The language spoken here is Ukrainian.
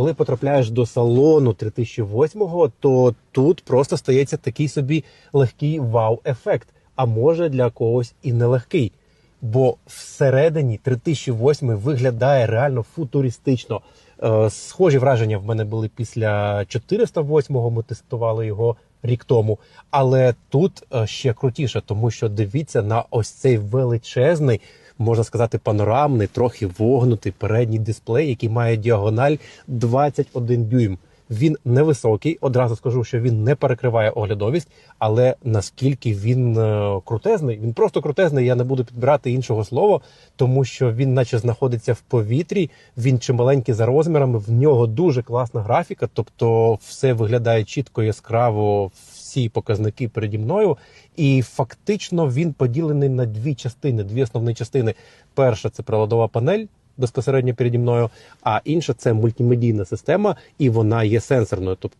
коли потрапляєш до салону 3008, то тут просто стається такий собі легкий вау-ефект, а може для когось і нелегкий. Бо всередині 3008 виглядає реально футуристично. Е, Схожі враження в мене були після 408-го, ми тестували його рік тому. Але тут е, ще крутіше, тому що дивіться на ось цей величезний, можна сказати, панорамний, трохи вогнутий передній дисплей, який має діагональ 21 дюйм. Він невисокий, одразу скажу, що він не перекриває оглядовість, але наскільки він е, крутезний, він просто крутезний. Я не буду підбирати іншого слова, тому що він, наче, знаходиться в повітрі. Він чималенький за розмірами. В нього дуже класна графіка, тобто все виглядає чітко, яскраво, всі показники переді мною. І фактично він поділений на дві частини, дві основні частини. Перша це приладова панель безпосередньо переді мною, а інша це мультимедійна система, і вона є сенсорною. Тобто